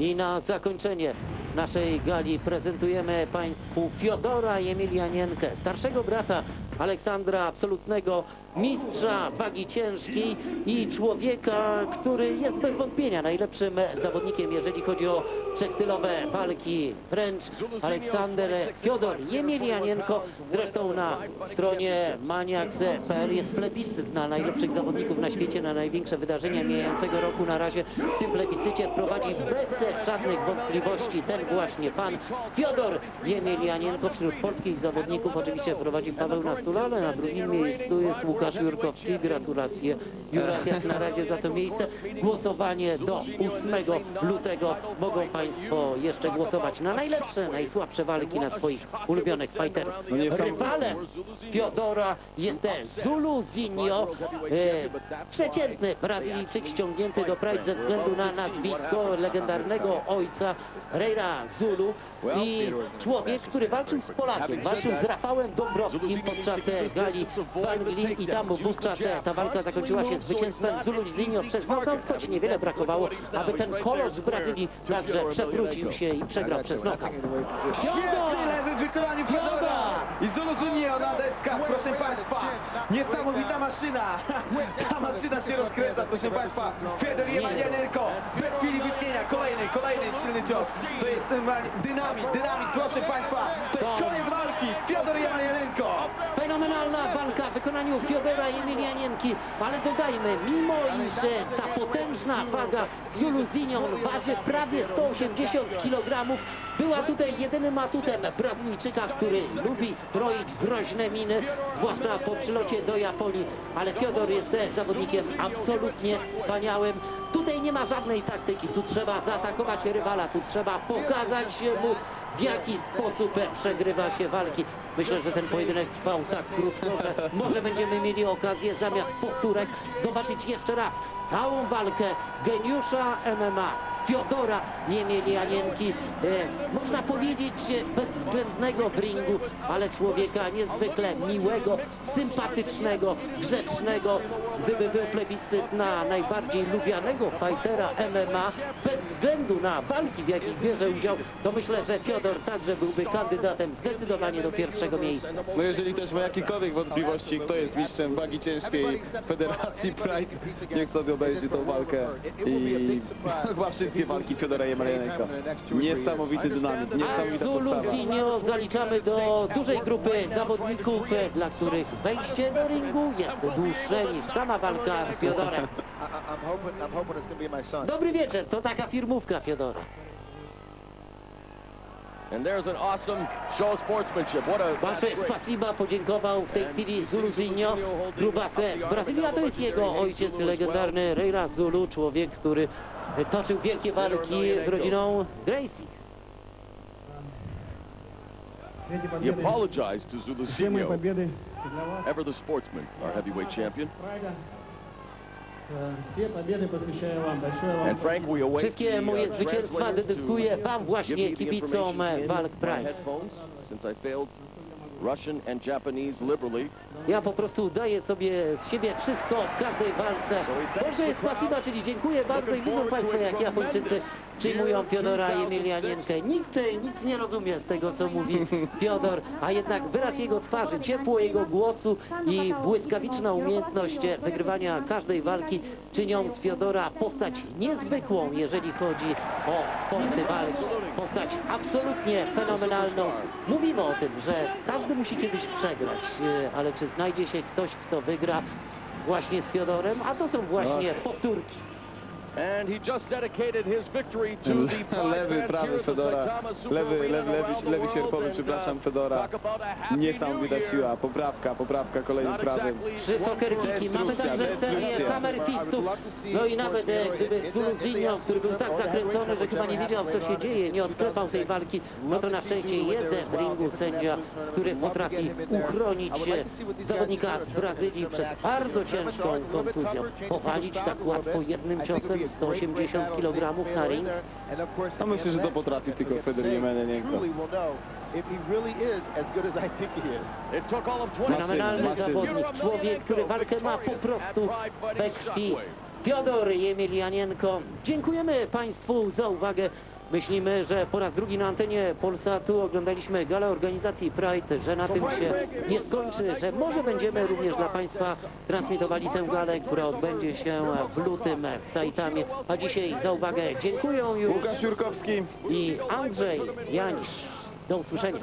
I na zakończenie naszej gali prezentujemy Państwu Fiodora Jemilianienkę, starszego brata Aleksandra, absolutnego mistrza wagi ciężkiej i człowieka, który jest bez wątpienia najlepszym zawodnikiem, jeżeli chodzi o trzechstylowe walki wręcz. Aleksander Fiodor Jemilianienko, zresztą na stronie maniacs.pl jest plebiscyt na najlepszych zawodników na świecie, na największe wydarzenia mijającego roku. Na razie w tym plebiscycie prowadzi bez żadnych wątpliwości ten właśnie pan Fiodor Jemilianienko. Wśród polskich zawodników oczywiście prowadzi Paweł Nastula, ale na drugim miejscu jest Łukasz Jurkowski. Gratulacje Juras jak na razie za to miejsce. Głosowanie do 8 lutego mogą Państwo jeszcze głosować na najlepsze, najsłabsze walki na swoich ulubionych fighterów. No Rywalem Fiodora jest Zulu Zinho, e, przeciętny Brazylijczyk ściągnięty do Pride ze względu na nazwisko legendarnego ojca Reira Zulu i człowiek, który walczył z Polakiem, walczył z Rafałem Dąbrowskim podczas e, gali w Anglii i tam wówczas e, ta walka zakończyła się zwycięstwem Zulu Zinho przez knockout, choć niewiele brakowało, aby ten kolos z Brazylii także przewrócił się i przegrał przez knockout. Świetny lewy w wykonaniu Fiodora! I Zulu Zunio na deskach, proszę Państwa! Niesamowita maszyna! Ta maszyna się rozkręca, proszę Państwa! Fiodor Jemanianenko! Bez chwili wytchnienia, kolejny, kolejny silny cios! To jest dynamit, dynamit, proszę Państwa! To jest koniec walki! Fiodor Jemanianenko! Fenomenalna walka w wykonaniu Fiodora Emilianienki, ale dodajmy, mimo iż ta potężna waga Zuluzinio waży prawie 180 kg, była tutaj jedynym atutem Brazylijczyka, który lubi stroić groźne miny, zwłaszcza po przylocie do Japonii, ale Fiodor jest zawodnikiem absolutnie wspaniałym. Tutaj nie ma żadnej taktyki, tu trzeba zaatakować rywala, tu trzeba pokazać mu w jaki sposób przegrywa się walki. Myślę, że ten pojedynek trwał tak krótko, że może będziemy mieli okazję zamiast powtórek zobaczyć jeszcze raz całą walkę geniusza MMA. Fiodora Niemielianienki, e, można powiedzieć bezwzględnego w ringu, ale człowieka niezwykle miłego, sympatycznego, grzecznego. Gdyby był plebiscyt na najbardziej lubianego fightera MMA, bez względu na walki, w jakich bierze udział, to myślę, że Fiodor także byłby kandydatem zdecydowanie do pierwszego miejsca. No jeżeli też ma jakiekolwiek wątpliwości, kto jest mistrzem wagi ciężkiej Federacji Pride, niech sobie obejrzy tą walkę i chyba walki Fiodora Jemalianenko. Niesamowity dynamit, A niesamowita postawa. Zaliczamy do dużej grupy zawodników, dla których wejście do ringu jest dłuższe niż sama walka z Fiodorem. Dobry wieczór, to taka firmówka Fiodora. And there's an awesome show of sportsmanship. What a Wasze spasiba podziękował w tej chwili Zuluzinho Grubate. Brazylia to jest jego ojciec, legendarny Reyra Zulu, człowiek, który toczył wielkie walki z rodziną Gracie. He apologized to Zuluzinho, ever the sportsman, our heavyweight champion. Wszystkie moje uh, zwycięstwa dedykuję Wam właśnie, kibicom uh, walk Since I failed Russian and Japanese liberally. Ja po prostu daję sobie z siebie wszystko w każdej walce. Boże spasiba, czyli dziękuję bardzo i widzą Państwo jak Japończycy przyjmują Fiodora Emilianienkę. Nikt e, nic nie rozumie z tego co mówi Fiodor, a jednak wyraz jego twarzy, ciepło jego głosu i błyskawiczna umiejętność e, wygrywania każdej walki czynią z Fiodora postać niezwykłą, jeżeli chodzi o sporty walki. Postać absolutnie fenomenalną. Mówimy o tym, że każdy musi kiedyś przegrać, e, ale czy znajdzie się ktoś, kto wygra właśnie z Fiodorem? A to są właśnie powtórki. And he just dedicated his victory to the Pride Lewy, prawy the Fedora, lewy, lewy, lewy, the lewy world. sierpowy, przepraszam, uh, Fedora. talk about a happy Niesamowita siła, poprawka, poprawka kolejnym prawym. Trzy soccer kicki, mamy także serię kamer fistów. No i nawet e, gdyby Zuluzinio, który był tak zakręcony, że chyba nie wiedział co się dzieje, nie odklepał tej walki, no to na szczęście jest w ringu sędzia, który potrafi uchronić zawodnika z Brazylii przed bardzo ciężką kontuzją. Powalić tak łatwo jednym ciosem 180 kg na ring. Course, No myślę, że to potrafi tylko of 20 Fenomenalny zawodnik, człowiek, który walkę ma po prostu we krwi. Fiodor Jemilianienko. Dziękujemy Państwu za uwagę. Myślimy, że po raz drugi na antenie Polsatu oglądaliśmy galę organizacji Pride, że na tym się nie skończy, że może będziemy również dla Państwa transmitowali tę galę, która odbędzie się w lutym w Saitamie. A dzisiaj za uwagę dziękuję już Łukasz Jurkowski. i Andrzej Janisz. Do usłyszenia.